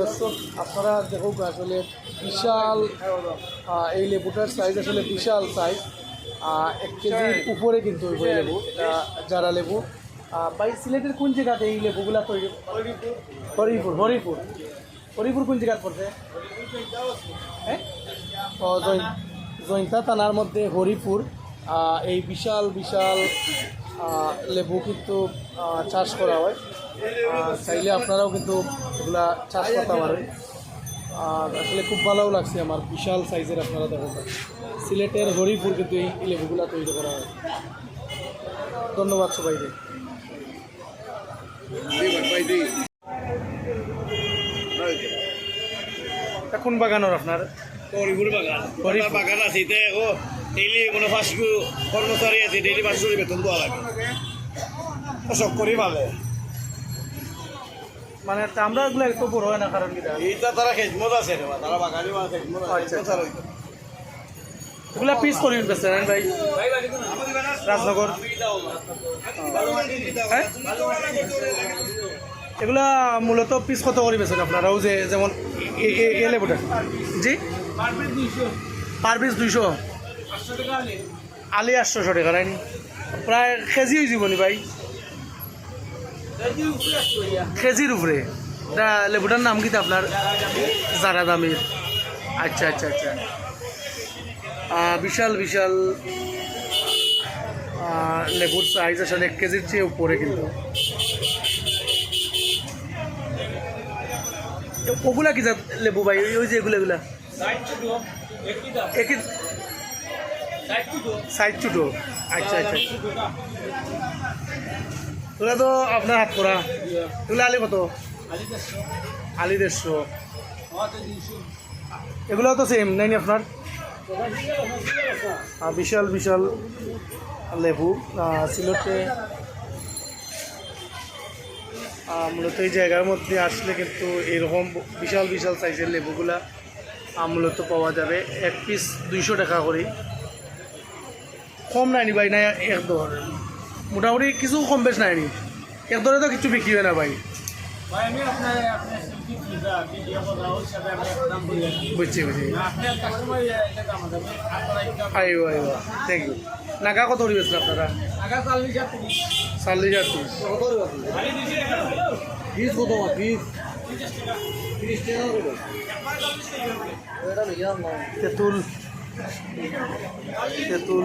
দর্শক আপনারা দেখুক, আসলে বিশাল এই লেবুটার সাইজ আসলে বিশাল সাইজ এক কেজির উপরে কিন্তু ওই লেবু যারা লেবু। ভাই, সিলেটের কোন জায়গাতে এই লেবুগুলা হরিপুর হরিপুর। হরিপুর কোন জায়গায় পড়ছে? হ্যাঁ জয়ন্তা থানার মধ্যে হরিপুর। এই বিশাল বিশাল লেবু কিন্তু চাষ করা হয়। চাইলে আপনারাও কিন্তু এগুলা চাষ করতে পারেন। আর আসলে খুব ভালোও লাগছে আমার বিশাল সাইজের আপনারা দেখো সিলেটের হরিপুর কিন্তু এই লেবুগুলা তৈরি করা হয়। ধন্যবাদ সবাইকে। কোন বাগানের আপনার? হরিপুর বাগান। হরিপুর। বাগান আছে ও। ডেইলি মানে পাঁচশো কর্মচারী আছে ডেইলি পাঁচশো করে বেতন দেওয়া লাগে। সব করি ভালো। মানে আমরা এগুলো একটু বড় হয় না কারণ এইটা তারা খেজমত আছে রে তারা বাগানি বা খেজমত আছে আচ্ছা। এগুলা পিস করি বেচছেন ভাই। রাজনগর। হ্যাঁ? এগুলা মূলত পিস কত করে বেছেন আপনারাও যে যেমন এ লেবুটা? জি? পার পিস দুইশো। আলি আটশোশো টাকা রাইনি প্রায় কেজি হয়ে যাবনি ভাই? কেজির উপরে এটা লেবুটার নাম কি আপনার জারা দামির আচ্ছা আচ্ছা আচ্ছা। বিশাল বিশাল লেবুর সাইজ আসলে এক কেজির চেয়ে উপরে কিন্তু। ওগুলা কি লেবু ভাই? ওই- ওই যে এগুলো এগুলা। একই ছোটো আচ্ছা আচ্ছা ওগুলা তো আপনার হাত করা এগুলো আলি কত? আলি দেড়শো। এগুলো তো সেম নাইনি আপনার? বিশাল বিশাল লেবু। সিলেটে মূলত এই জায়গার মধ্যে আসলে কিন্তু এরকম বিশাল বিশাল সাইজের লেবুগুলা মূলত পাওয়া যাবে। এক পিস দুইশো টাকা করে কম নাইনি ভাই না এক দর মোটামুটি কিছু কম বেশ নাইনি এক দরে তো কিছু বিক্রি হয় না ভাই। বুঝছি বুঝছি আইব আইব থ্যাংক ইউ নাগা কত করে বেচছেন আপনারা? চাল্লিশ হাজার পিস কত পিস তেঁতুল। তেঁতুল।